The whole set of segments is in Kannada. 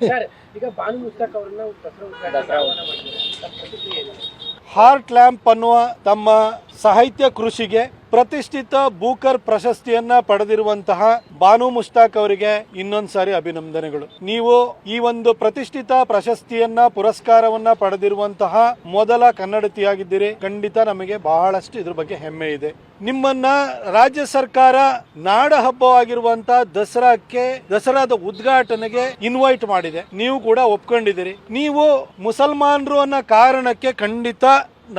ಸರ್ ಈಗ ಬಾನು ಮುಸ್ತಾಕ್ ಅವರನ್ನ? ಹಾರ್ಟ್ ಲ್ಯಾಂಪ್ ಅನ್ನುವ ತಮ್ಮ ಸಾಹಿತ್ಯ ಕೃಷಿಗೆ ಪ್ರತಿಷ್ಠಿತ ಬೂಕರ್ ಪ್ರಶಸ್ತಿಯನ್ನ ಪಡೆದಿರುವಂತಹ ಬಾನು ಮುಷ್ತಾಕ್ ಅವರಿಗೆ ಇನ್ನೊಂದು ಸಾರಿ ಅಭಿನಂದನೆಗಳು. ನೀವು ಈ ಒಂದು ಪ್ರತಿಷ್ಠಿತ ಪ್ರಶಸ್ತಿಯನ್ನ, ಪುರಸ್ಕಾರವನ್ನ ಪಡೆದಿರುವಂತಹ ಮೊದಲ ಕನ್ನಡತಿಯಾಗಿದ್ದೀರಿ. ಖಂಡಿತ ನಮಗೆ ಬಹಳಷ್ಟು ಇದ್ರ ಬಗ್ಗೆ ಹೆಮ್ಮೆ ಇದೆ. ನಿಮ್ಮನ್ನ ರಾಜ್ಯ ಸರ್ಕಾರ ನಾಡ ಹಬ್ಬವಾಗಿರುವಂತಹ ದಸರಾಕ್ಕೆ, ದಸರಾದ ಉದ್ಘಾಟನೆಗೆ ಇನ್ವೈಟ್ ಮಾಡಿದೆ. ನೀವು ಕೂಡ ಒಪ್ಕೊಂಡಿದ್ದೀರಿ. ನೀವು ಮುಸಲ್ಮಾನರು ಅನ್ನೋ ಕಾರಣಕ್ಕೆ ಖಂಡಿತ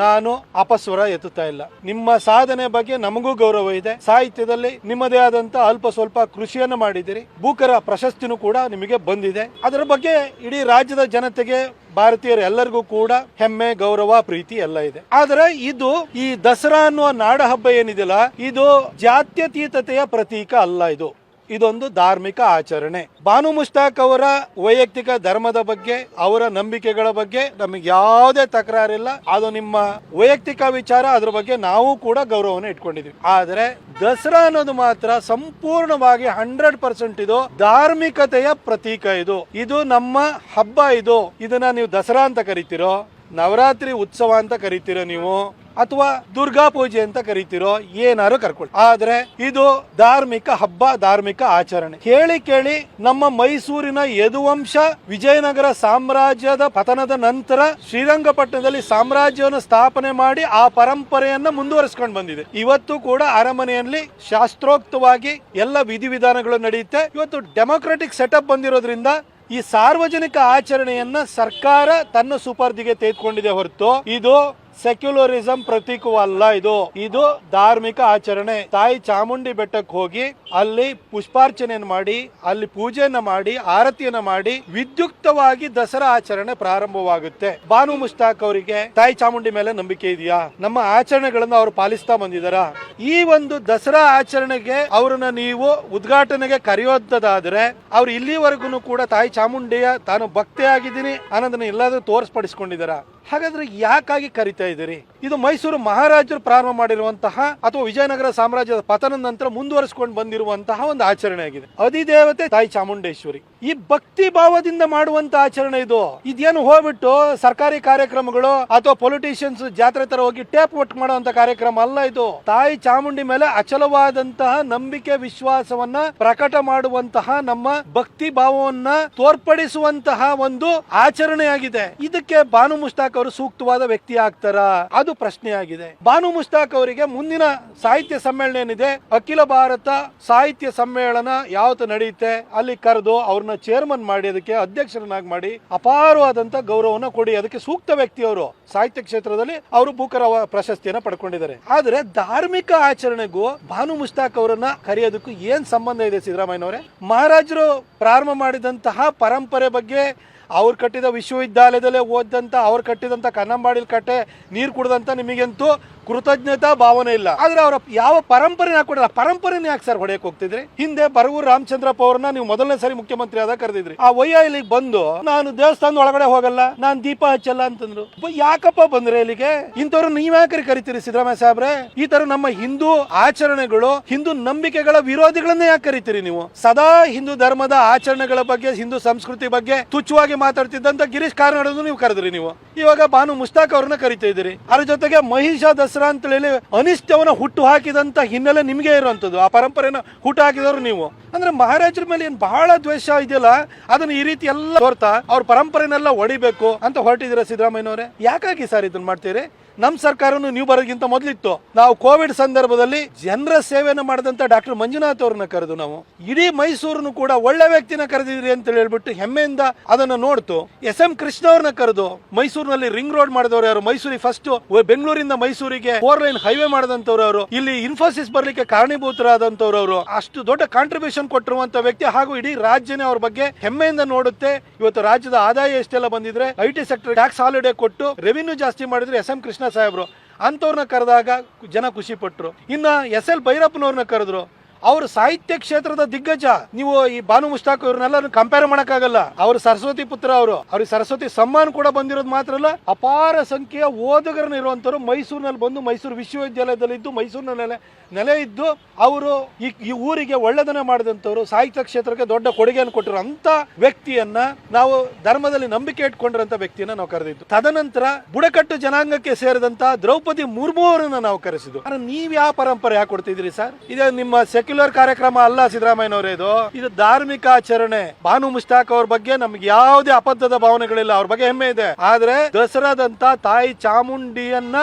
ನಾನು ಅಪಸ್ವರ ಎತ್ತುತ್ತಾ ಇಲ್ಲ. ನಿಮ್ಮ ಸಾಧನೆ ಬಗ್ಗೆ ನಮಗೂ ಗೌರವ ಇದೆ. ಸಾಹಿತ್ಯದಲ್ಲಿ ನಿಮ್ಮದೇ ಆದಂತ ಅಲ್ಪ ಸ್ವಲ್ಪ ಕೃಷಿಯನ್ನು ಮಾಡಿದಿರಿ ಭೂಕರ ಪ್ರಶಸ್ತಿನೂ ಕೂಡ ನಿಮಗೆ ಬಂದಿದೆ. ಅದರ ಬಗ್ಗೆ ಇಡೀ ರಾಜ್ಯದ ಜನತೆಗೆ, ಭಾರತೀಯರು ಎಲ್ಲರಿಗೂ ಕೂಡ ಹೆಮ್ಮೆ, ಗೌರವ, ಪ್ರೀತಿ ಎಲ್ಲ ಇದೆ. ಆದರೆ ಇದು ಈ ದಸರಾ ಅನ್ನುವ ನಾಡ ಹಬ್ಬ ಏನಿದೆಯಲ್ಲ, ಇದು ಜಾತ್ಯತೀತತೆಯ ಪ್ರತೀಕ ಅಲ್ಲ ಇದು. ಇದೊಂದು ಧಾರ್ಮಿಕ ಆಚರಣೆ. ಬಾನು ಮುಸ್ತಾಕ್ ಅವರ ವೈಯಕ್ತಿಕ ಧರ್ಮದ ಬಗ್ಗೆ, ಅವರ ನಂಬಿಕೆಗಳ ಬಗ್ಗೆ ನಮಗೆ ಯಾವುದೇ ತಕರಾರಿಲ್ಲ. ಅದು ನಿಮ್ಮ ವೈಯಕ್ತಿಕ ವಿಚಾರ, ಅದ್ರ ಬಗ್ಗೆ ನಾವು ಕೂಡ ಗೌರವವನ್ನು ಇಟ್ಕೊಂಡಿದ್ದೀವಿ ಆದರೆ ದಸರಾ ಅನ್ನೋದು ಮಾತ್ರ ಸಂಪೂರ್ಣವಾಗಿ ಹಂಡ್ರೆಡ್ ಪರ್ಸೆಂಟ್ ಇದು ಧಾರ್ಮಿಕತೆಯ ಪ್ರತೀಕ ಇದು. ಇದು ನಮ್ಮ ಹಬ್ಬ ಇದು. ಇದನ್ನ ನೀವು ದಸರಾ ಅಂತ ಕರಿತೀರೋ ನವರಾತ್ರಿ ಉತ್ಸವ ಅಂತ ಕರಿತೀರೋ ನೀವು, ಅಥವಾ ದುರ್ಗಾ ಪೂಜೆ ಅಂತ ಕರಿತೀರೋ, ಏನಾರು ಕರ್ಕೊಳ್ಳಿ. ಆದ್ರೆ ಇದು ಧಾರ್ಮಿಕ ಹಬ್ಬ, ಧಾರ್ಮಿಕ ಆಚರಣೆ. ಕೇಳಿ ಕೇಳಿ ನಮ್ಮ ಮೈಸೂರಿನ ಯದುವಂಶ ವಿಜಯನಗರ ಸಾಮ್ರಾಜ್ಯದ ಪತನದ ನಂತರ ಶ್ರೀರಂಗಪಟ್ಟಣದಲ್ಲಿ ಸಾಮ್ರಾಜ್ಯವನ್ನು ಸ್ಥಾಪನೆ ಮಾಡಿ ಆ ಪರಂಪರೆಯನ್ನ ಮುಂದುವರಿಸಿಕೊಂಡು ಬಂದಿದೆ. ಇವತ್ತು ಕೂಡ ಅರಮನೆಯಲ್ಲಿ ಶಾಸ್ತ್ರೋಕ್ತವಾಗಿ ಎಲ್ಲ ವಿಧಿವಿಧಾನಗಳು ನಡೆಯುತ್ತೆ. ಇವತ್ತು ಡೆಮೊಕ್ರೆಟಿಕ್ ಸೆಟಪ್ ಬಂದಿರೋದ್ರಿಂದ ಈ ಸಾರ್ವಜನಿಕ ಆಚರಣೆಯನ್ನ ಸರ್ಕಾರ ತನ್ನ ಸುಪರ್ದಿಗೆ ತೆಗೆದುಕೊಂಡಿದೆ ಹೊರತು ಇದು ಸೆಕ್ಯುಲರಿಸಂ ಪ್ರತೀಕವಲ್ಲ ಇದು. ಇದು ಧಾರ್ಮಿಕ ಆಚರಣೆ. ತಾಯಿ ಚಾಮುಂಡಿ ಬೆಟ್ಟಕ್ಕೆ ಹೋಗಿ ಅಲ್ಲಿ ಪುಷ್ಪಾರ್ಚನೆಯನ್ನು ಮಾಡಿ, ಅಲ್ಲಿ ಪೂಜೆಯನ್ನ ಮಾಡಿ, ಆರತಿಯನ್ನ ಮಾಡಿ ವಿದ್ಯುಕ್ತವಾಗಿ ದಸರಾ ಆಚರಣೆ ಪ್ರಾರಂಭವಾಗುತ್ತೆ. ಬಾನು ಮುಸ್ತಾಕ್ ಅವರಿಗೆ ತಾಯಿ ಚಾಮುಂಡಿ ಮೇಲೆ ನಂಬಿಕೆ ಇದೆಯಾ? ನಮ್ಮ ಆಚರಣೆಗಳನ್ನು ಅವರು ಪಾಲಿಸ್ತಾ ಬಂದಿದಾರ ಈ ಒಂದು ದಸರಾ ಆಚರಣೆಗೆ ಅವರನ್ನ ನೀವು ಉದ್ಘಾಟನೆಗೆ ಕರೆಯೋದಾದ್ರೆ ಅವ್ರು ಇಲ್ಲಿವರೆಗೂ ಕೂಡ ತಾಯಿ ಚಾಮುಂಡಿಯ ತಾನು ಭಕ್ತಿ ಆಗಿದ್ದೀನಿ ಅನ್ನೋದನ್ನ ಎಲ್ಲಾದ್ರೂ ತೋರ್ಸ್ಪಡಿಸ್ಕೊಂಡಿದಾರ ಹಾಗಾದ್ರೆ ಯಾಕಾಗಿ ಕರಿತಾ ಇದ್ದೀರಿ? ಇದು ಮೈಸೂರು ಮಹಾರಾಜರು ಪ್ರಾರಂಭ ಮಾಡಿರುವಂತಹ ಅಥವಾ ವಿಜಯನಗರ ಸಾಮ್ರಾಜ್ಯದ ಪತನದ ನಂತರ ಮುಂದುವರಿಸಿಕೊಂಡು ಬಂದಿರುವಂತಹ ಒಂದು ಆಚರಣೆ ಆಗಿದೆ. ಅಧಿದೇವತೆ ತಾಯಿ ಚಾಮುಂಡೇಶ್ವರಿ. ಈ ಭಕ್ತಿ ಭಾವದಿಂದ ಮಾಡುವಂತ ಆಚರಣೆ ಇದು. ಇದೇನು ಹೋಗ್ಬಿಟ್ಟು ಸರ್ಕಾರಿ ಕಾರ್ಯಕ್ರಮಗಳು ಅಥವಾ ಪೊಲಿಟಿಷಿಯನ್ಸ್ ಜಾತ್ರೆ ತರ ಹೋಗಿ ಟೇಪ್ ಒಟ್ಟು ಮಾಡುವಂತ ಕಾರ್ಯಕ್ರಮ ಅಲ್ಲ ಇದು. ತಾಯಿ ಚಾಮುಂಡಿ ಮೇಲೆ ಅಚಲವಾದಂತಹ ನಂಬಿಕೆ ವಿಶ್ವಾಸವನ್ನ ಪ್ರಕಟ ಮಾಡುವಂತಹ ನಮ್ಮ ಭಕ್ತಿ ಭಾವವನ್ನ ತೋರ್ಪಡಿಸುವಂತಹ ಒಂದು ಆಚರಣೆಯಾಗಿದೆ. ಇದಕ್ಕೆ ಬಾನು ಮುಸ್ತಾಕ್ ಅವರು ಸೂಕ್ತವಾದ ವ್ಯಕ್ತಿ ಆಗ್ತಾರ? ಅದು ಪ್ರಶ್ನೆಯಾಗಿದೆ. ಬಾನು ಮುಸ್ತಾಕ್ ಅವರಿಗೆ ಮುಂದಿನ ಸಾಹಿತ್ಯ ಸಮ್ಮೇಳನ ಏನಿದೆ? ಅಖಿಲ ಭಾರತ ಸಾಹಿತ್ಯ ಸಮ್ಮೇಳನ ಯಾವತ್ತು ನಡೆಯುತ್ತೆ? ಅಲ್ಲಿ ಕರೆದು ಅವ್ರನ್ನ ಚೇರ್ಮನ್ ಮಾಡಿ, ಅದಕ್ಕೆ ಅಧ್ಯಕ್ಷರನ್ನಾಗಿ ಮಾಡಿ ಅಪಾರವಾದಂತ ಗೌರವನ ಕೊಡಿ. ಅದಕ್ಕೆ ಸೂಕ್ತ ವ್ಯಕ್ತಿ ಅವರು. ಸಾಹಿತ್ಯ ಕ್ಷೇತ್ರದಲ್ಲಿ ಅವರು ಭೂಕರ ಪ್ರಶಸ್ತಿಯನ್ನ ಪಡ್ಕೊಂಡಿದ್ದಾರೆ. ಆದರೆ ಧಾರ್ಮಿಕ ಆಚರಣೆಗೂ ಭಾನು ಮುಸ್ತಾಕ್ ಅವರನ್ನ ಕರೆಯೋದಕ್ಕೂ ಏನ್ ಸಂಬಂಧ ಇದೆ ಸಿದ್ದರಾಮಯ್ಯನವರೇ? ಮಹಾರಾಜರು ಪ್ರಾರಂಭ ಮಾಡಿದಂತಹ ಪರಂಪರೆ ಬಗ್ಗೆ ಅವ್ರು ಕಟ್ಟಿದ ವಿಶ್ವವಿದ್ಯಾಲಯದಲ್ಲೇ ಓದಿದಂಥ ಅವ್ರು ಕಟ್ಟಿದಂತ ಕನ್ನಂಬಾಡಿಲ್ ಕಟ್ಟೆ, ನೀರು ಕುಡ್ದಂತ ನಿಮಗಂತೂ ಕೃತಜ್ಞತಾ ಭಾವನೆ ಇಲ್ಲ. ಆದ್ರೆ ಅವರ ಯಾವ ಪರಂಪರೆ ಹಾಕೊಡಲ್ಲ ಪರಂಪರೆನ ಯಾಕೆ ಸರ್ ಹೊಡೆಯಕ್ ಹೋಗ್ತಿದ್ರಿ? ಹಿಂದೆ ಬರಗೂರು ರಾಮಚಂದ್ರಪ್ಪ ಅವ್ರನ್ನ ನೀವು ಮೊದಲನೇ ಸಾರಿ ಮುಖ್ಯಮಂತ್ರಿ ಆದಾಗ ಕರೆದಿದ್ರಿ. ಆ ವಯ್ಯ ಇಲ್ಲಿಗೆ ಬಂದು, ನಾನು ದೇವಸ್ಥಾನದ ಒಳಗಡೆ ಹೋಗಲ್ಲ, ನಾನು ದೀಪ ಹಚ್ಚಲ್ಲ ಅಂತಂದ್ರು. ಯಾಕಪ್ಪ ಬಂದ್ರೆ ಇಲ್ಲಿಗೆ? ಇಂಥವ್ರು ನೀವ್ಯಾಕ್ರಿ ಕರಿತೀರಿ ಸಿದ್ದರಾಮಯ್ಯ ಸಾಹೇಬ್ರೆ ಈ ತರ ನಮ್ಮ ಹಿಂದೂ ಆಚರಣೆಗಳು, ಹಿಂದೂ ನಂಬಿಕೆಗಳ ವಿರೋಧಿಗಳನ್ನೇ ಯಾಕೆ ಕರಿತೀರಿ ನೀವು? ಸದಾ ಹಿಂದೂ ಧರ್ಮದ ಆಚರಣೆಗಳ ಬಗ್ಗೆ, ಹಿಂದೂ ಸಂಸ್ಕೃತಿ ಬಗ್ಗೆ ತುಚ್ಛವಾಗಿ ಮಾತಾಡ್ತಿದ್ದಂತ ಗಿರೀಶ್ ಕಾರ್ನಾಡನ್ನು ನೀವು ಕರೆದ್ರಿ ನೀವು. ಇವಾಗ ಬಾನು ಮುಸ್ತಾಕ್ ಅವ್ರನ್ನ ಕರಿತಾ ಇದ್ದೀರಿ. ಅದ್ರ ಜೊತೆಗೆ ಮಹಿಷಾ ದಸರಾ ಅಂತ ಹೇಳಿ ಅನಿಷ್ಟವನ್ನ ಹುಟ್ಟು ಹಾಕಿದಂತ ಹಿನ್ನೆಲೆ ನಿಮಗೆ ಇರುವಂತದ್ದು ಆ ಪರಂಪರೆಯನ್ನು ಹುಟ್ಟು ಹಾಕಿದವರು ನೀವು. ಅಂದ್ರೆ ಮಹಾರಾಜರ ಮೇಲೆ ಏನ್ ಬಹಳ ದ್ವೇಷ ಇದೆಯಲ್ಲ, ಅದನ್ನ ಈ ರೀತಿ ಎಲ್ಲ ತೋರ್ತಾ ಅವ್ರ ಪರಂಪರೆನೆಲ್ಲ ಹೊಡಿಬೇಕು ಅಂತ ಹೊರಟಿದ್ದೀರಾ ಸಿದ್ದರಾಮಯ್ಯನವರೇ? ಯಾಕಾಗಿ ಸರ್ ಇದನ್ನ ಮಾಡ್ತೀರಿ? ನಮ್ ಸರ್ಕಾರನು ನೀವು ಬರೋಕ್ಕಿಂತ ಮೊದಲಿತ್ತು. ನಾವು ಕೋವಿಡ್ ಸಂದರ್ಭದಲ್ಲಿ ಜನರ ಸೇವೆಯನ್ನು ಮಾಡಿದಂತ ಡಾಕ್ಟರ್ ಮಂಜುನಾಥ್ ಅವ್ರನ್ನ ಕರೆದು ನಾವು, ಇಡೀ ಮೈಸೂರನ್ನು ಕೂಡ ಒಳ್ಳೆ ವ್ಯಕ್ತಿನ ಕರೆದಿದ್ರಿ ಅಂತ ಹೇಳ್ಬಿಟ್ಟು ಹೆಮ್ಮೆಯಿಂದ ಅದನ್ನ ನೋಡ್ತು. ಎಸ್ ಎಂ ಕೃಷ್ಣ ಅವ್ರನ್ನ ಕರೆದು, ಮೈಸೂರಿನಲ್ಲಿ ರಿಂಗ್ ರೋಡ್ ಮಾಡಿದವರು ಯಾರು? ಮೈಸೂರಿಗೆ ಫಸ್ಟ್ ಬೆಂಗಳೂರಿಂದ ಮೈಸೂರಿಗೆ ಫೋರ್ ಲೈನ್ ಹೈವೇ ಮಾಡಿದಂತವ್ರು ಅವರು ಇಲ್ಲಿ ಇನ್ಫೋಸಿಸ್ ಬರ್ಲಿಕ್ಕೆ ಕಾರಣೀಭೂತರಾದಂತವ್ರು ಅವರು ಅಷ್ಟು ದೊಡ್ಡ ಕಾಂಟ್ರಿಬ್ಯೂಷನ್ ಕೊಟ್ಟಿರುವಂತ ವ್ಯಕ್ತಿ ಹಾಗೂ ಇಡೀ ರಾಜ್ಯನೇ ಅವ್ರ ಬಗ್ಗೆ ಹೆಮ್ಮೆಯಿಂದ ನೋಡುತ್ತೆ. ಇವತ್ತು ರಾಜ್ಯದ ಆದಾಯ ಎಷ್ಟೆಲ್ಲ ಬಂದಿದ್ರೆ I T sector tax holiday ಕೊಟ್ಟು ರೆವಿನ್ಯೂ ಜಾಸ್ತಿ ಮಾಡಿದ್ರೆ ಎಸ್ ಎಂ ಕೃಷ್ಣ ಸಾಹೇಬ್ರು ಅಂಥವ್ರನ್ನ ಕರೆದಾಗ ಜನ ಖುಷಿ ಪಟ್ರು. ಇನ್ನ ಎಸ್ ಎಲ್ ಭೈರಪ್ಪನವ್ರನ್ನ ಕರೆದ್ರು ಅವರು ಸಾಹಿತ್ಯ ಕ್ಷೇತ್ರದ ದಿಗ್ಗಜ. ನೀವು ಈ ಬಾನು ಮುಸ್ತಾಕ್ ಇವ್ರನ್ನೆಲ್ಲ ಕಂಪೇರ್ ಮಾಡಕ್ಕಾಗಲ್ಲ. ಅವರು ಸರಸ್ವತಿ ಪುತ್ರ ಅವರು. ಅವ್ರಿಗೆ ಸರಸ್ವತಿ ಸಮ್ಮಾನ ಕೂಡ ಬಂದಿರೋದು ಮಾತ್ರ ಅಲ್ಲ, ಅಪಾರ ಸಂಖ್ಯೆಯ ಓದುಗರನ್ನ ಮೈಸೂರಿನಲ್ಲಿ ಬಂದು ಮೈಸೂರು ವಿಶ್ವವಿದ್ಯಾಲಯದಲ್ಲಿ ಇದ್ದು ಮೈಸೂರಿನ ನೆಲೆ ನೆಲೆ ಇದ್ದು ಅವರು ಈ ಊರಿಗೆ ಒಳ್ಳೆದನ್ನ ಮಾಡಿದಂಥವ್ರು, ಸಾಹಿತ್ಯ ಕ್ಷೇತ್ರಕ್ಕೆ ದೊಡ್ಡ ಕೊಡುಗೆಯನ್ನು ಕೊಟ್ಟಿರೋ ಅಂತ ವ್ಯಕ್ತಿಯನ್ನ ನಾವು ಧರ್ಮದಲ್ಲಿ ನಂಬಿಕೆ ಇಟ್ಕೊಂಡಿರೋಂಥ ವ್ಯಕ್ತಿಯನ್ನ ನಾವು ಕರೆದಿದ್ದು. ತದನಂತರ ಬುಡಕಟ್ಟು ಜನಾಂಗಕ್ಕೆ ಸೇರಿದಂತ ದ್ರೌಪದಿ ಮುರ್ಮು ಅವರನ್ನ ನಾವು ಕರೆಸಿದ್ದು. ನೀವ್ ಯಾವ ಪರಂಪರೆ ಯಾಕೆ ಕೊಡ್ತಿದ್ರಿ ಸರ್? ಇದೇ ನಿಮ್ಮ ಸೆಕ್ಯುಲರ್ ಕಾರ್ಯಕ್ರಮ ಅಲ್ಲ ಸಿದ್ದರಾಮಯ್ಯನವರೇ ಇದು. ಇದು ಧಾರ್ಮಿಕ ಆಚರಣೆ. ಭಾನು ಮುಸ್ತಾಕ್ ಅವ್ರ ಬಗ್ಗೆ ನಮ್ಗೆ ಯಾವುದೇ ಅಪದ್ಧದ ಭಾವನೆಗಳಿಲ್ಲ. ಅವ್ರ ಬಗ್ಗೆ ಹೆಮ್ಮೆ ಇದೆ. ಆದ್ರೆ ದಸರಾದಂತ ತಾಯಿ ಚಾಮುಂಡಿಯನ್ನ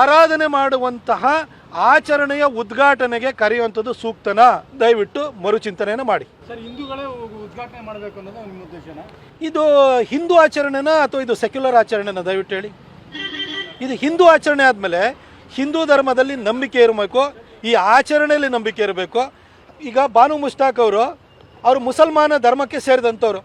ಆರಾಧನೆ ಮಾಡುವಂತಹ ಆಚರಣೆಯ ಉದ್ಘಾಟನೆಗೆ ಕರೆಯುವಂಥದ್ದು ಸೂಕ್ತನ? ದಯವಿಟ್ಟು ಮರುಚಿಂತನೆಯನ್ನು ಮಾಡಿ. ಸರ್ ಹಿಂದೂಗಳೇ ಉದ್ಘಾಟನೆ ಮಾಡಬೇಕು ಅನ್ನೋದು ನಿಮ್ಮ ಉದ್ದೇಶನ? ಇದು ಹಿಂದೂ ಆಚರಣೆನ ಅಥವಾ ಇದು ಸೆಕ್ಯುಲರ್ ಆಚರಣೆನ? ದಯವಿಟ್ಟು ಹೇಳಿ. ಇದು ಹಿಂದೂ ಆಚರಣೆ ಆದಮೇಲೆ ಹಿಂದೂ ಧರ್ಮದಲ್ಲಿ ನಂಬಿಕೆ ಇರಬೇಕು. ಈ ಆಚರಣೆಯಲ್ಲಿ ನಂಬಿಕೆ ಇರಬೇಕು. ಈಗ ಬಾನು ಮುಷ್ತಾಕ್ ಅವರು ಅವರು ಮುಸಲ್ಮಾನ ಧರ್ಮಕ್ಕೆ ಸೇರಿದಂಥವ್ರು.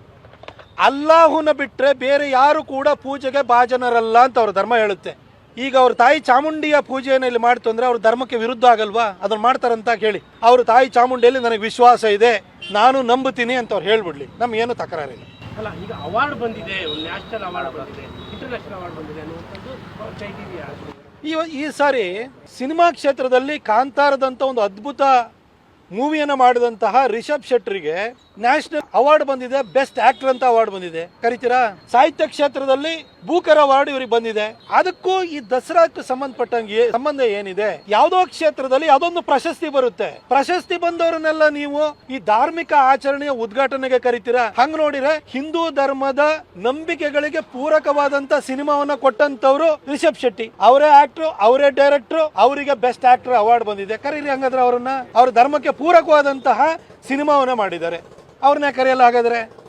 ಅಲ್ಲಾಹುನ ಬಿಟ್ಟರೆ ಬೇರೆ ಯಾರು ಕೂಡ ಪೂಜೆಗೆ ಭಾಜನರಲ್ಲ ಅಂತ ಅವ್ರ ಧರ್ಮ ಹೇಳುತ್ತೆ. ಈಗ ಅವ್ರ ತಾಯಿ ಚಾಮುಂಡಿಯ ಪೂಜೆಯನ್ನು ಇಲ್ಲಿ ಮಾಡ್ತು ಅಂದರೆ ಅವ್ರ ಧರ್ಮಕ್ಕೆ ವಿರುದ್ಧ ಆಗಲ್ವಾ? ಅದನ್ನ ಮಾಡ್ತಾರಂತ ಕೇಳಿ. ಅವ್ರ ತಾಯಿ ಚಾಮುಂಡಿಯಲ್ಲಿ ನನಗೆ ವಿಶ್ವಾಸ ಇದೆ, ನಾನು ನಂಬುತ್ತೀನಿ ಅಂತ ಅವ್ರು ಹೇಳ್ಬಿಡ್ಲಿ. ನಮ್ಗೇನು ತಕರಾರಿಲ್ಲ. ಅಲ್ಲ, ಈಗ ಅವಾರ್ಡ್ ಬಂದಿದೆ ನ್ಯಾಷನಲ್ ಅವಾರ್ಡ್ ಬಂದಿದೆ ಇಂಟರ್ನ್ಯಾಷನಲ್ ಅವಾರ್ಡ್ ಬಂದಿದೆ ಅನ್ನುವಂಥದ್ದು ಈ ಈ ಸಾರಿ ಸಿನಿಮಾ ಕ್ಷೇತ್ರದಲ್ಲಿ ಕಾಂತಾರದಂಥ ಒಂದು ಅದ್ಭುತ ಮೂವಿಯನ್ನು ಮಾಡಿದಂತಹ ರಿಷಬ್ ಶೆಟ್ಟರಿಗೆ ನ್ಯಾಷನಲ್ ಅವಾರ್ಡ್ ಬಂದಿದೆ, ಬೆಸ್ಟ್ ಆಕ್ಟರ್ ಅಂತ ಅವಾರ್ಡ್ ಬಂದಿದೆ. ಕರಿತೀರಾ? ಸಾಹಿತ್ಯ ಕ್ಷೇತ್ರದಲ್ಲಿ ಬೂಕರ್ ಅವಾರ್ಡ್ ಇವ್ರಿಗೆ ಬಂದಿದೆ. ಅದಕ್ಕೂ ಈ ದಸರಾಕ್ಕೆ ಸಂಬಂಧಪಟ್ಟಂಗೆ ಸಂಬಂಧ ಏನಿದೆ? ಯಾವುದೋ ಕ್ಷೇತ್ರದಲ್ಲಿ ಅದೊಂದು ಪ್ರಶಸ್ತಿ ಬರುತ್ತೆ. ಪ್ರಶಸ್ತಿ ಬಂದವರನ್ನೆಲ್ಲ ನೀವು ಈ ಧಾರ್ಮಿಕ ಆಚರಣೆಯ ಉದ್ಘಾಟನೆಗೆ ಕರಿತೀರಾ? ಹಂಗ ನೋಡಿರ ಹಿಂದೂ ಧರ್ಮದ ನಂಬಿಕೆಗಳಿಗೆ ಪೂರಕವಾದಂತ ಸಿನಿಮಾವನ್ನ ಕೊಟ್ಟಂತವ್ರು ರಿಷಬ್ ಶೆಟ್ಟಿ. ಅವರೇ ಆಕ್ಟರ್, ಅವರೇ ಡೈರೆಕ್ಟರ್, ಅವರಿಗೆ ಬೆಸ್ಟ್ ಆಕ್ಟರ್ ಅವಾರ್ಡ್ ಬಂದಿದೆ. ಕರೀರಿ ಹಂಗಾದ್ರೆ ಅವರನ್ನ. ಅವ್ರ ಧರ್ಮಕ್ಕೆ ಪೂರಕವಾದಂತಹ ಸಿನಿಮಾವನ್ನ ಮಾಡಿದ್ದಾರೆ. ಅವ್ರನ್ನ ಕರೆಯಲ್ಲ ಹಾಗಾದ್ರೆ